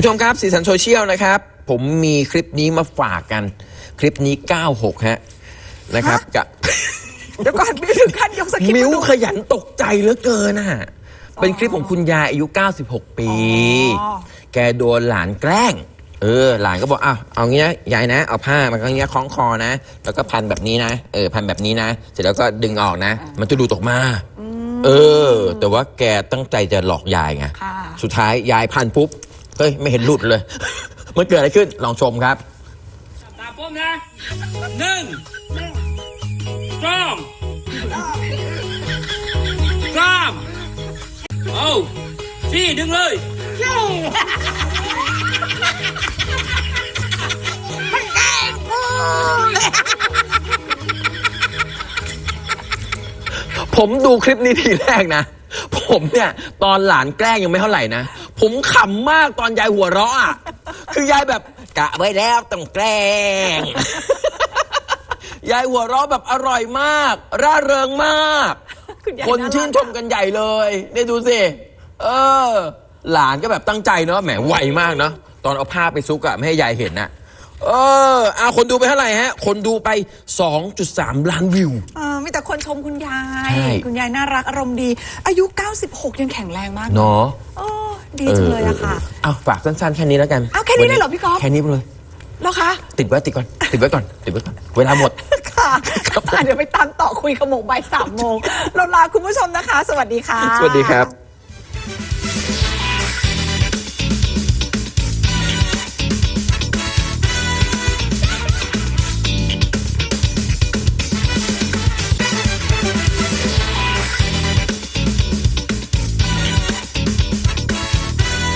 ผู้ชมครับสีสันโซเชียลนะครับ ผมมีคลิปนี้มาฝากกัน คลิปนี้ 96 ฮะ นะครับฮะกับเดี๋ยวก่อนมีถึงขั้นยกสคริปต์มิ้วมาดูขยันตกใจเหลือเกินอะ เป็นคลิปของคุณยายอายุ 96 ปีอ๋อแกโดนหลานแกล้ง เออ หลานก็บอกอ้าวเอางี้นะยายนะ เอาผ้ามันก็เงี้ยคล้องคอนะ แล้วก็พันแบบนี้นะ เออ พันแบบนี้นะ เสร็จแล้วก็ดึงออกนะ มันจะดูดออกมาเออ แต่ว่าแกตั้งใจจะหลอกยายไงค่ะสุดท้ายยายพันปุ๊บ เฮ้ย ไม่เห็นหลุดเลย มันเกิดอะไรขึ้น ลองชมครับตาป้อมนะหนึ่งสองสามเอาสี่ดึงเลยผมดูคลิปนี้ทีแรกนะ ผมเนี่ย ตอนหลานแกล้งยังไม่เท่าไหร่นะ ผมขำมากตอนยายหัวเราะอะคือยายแบบกะไว้แล้วต้องแกล้ง ยายหัวเราะแบบอร่อยมาก ร่าเริงมาก คุณยายคนน่ารักชื่นชมกันใหญ่เลยนี่ดูสิ เออ หลานก็แบบตั้งใจเนาะแหมไวมากเนาะตอนเอาผ้าไปซุกอะไม่ให้ยายเห็นอะเออเอาคนดูไปเท่าไหร่ฮะ คนดูไป 2.3 ล้านวิว เออมีแต่คนชมคุณยาย ใช่ คุณยายน่ารักอารมณ์ดี อายุ 96 ยังแข็งแรงมากเนาะโอ้ ดีจังเลยอะค่ะ เอาฝากสั้นๆแค่นี้แล้วกันเอาแค่นี้เลยเหรอพี่ก๊อฟ แค่นี้เลยแล้วคะ ติดไว้ติดก่อน ติดไว้ก่อน ติดไว้ก่อน เวลาหมด ค่ะเดี๋ยวไปตามต่อคุยขโมงบ่ายสามโมงเราลาคุณผู้ชมนะคะ สวัสดีค่ะ สวัสดีครับ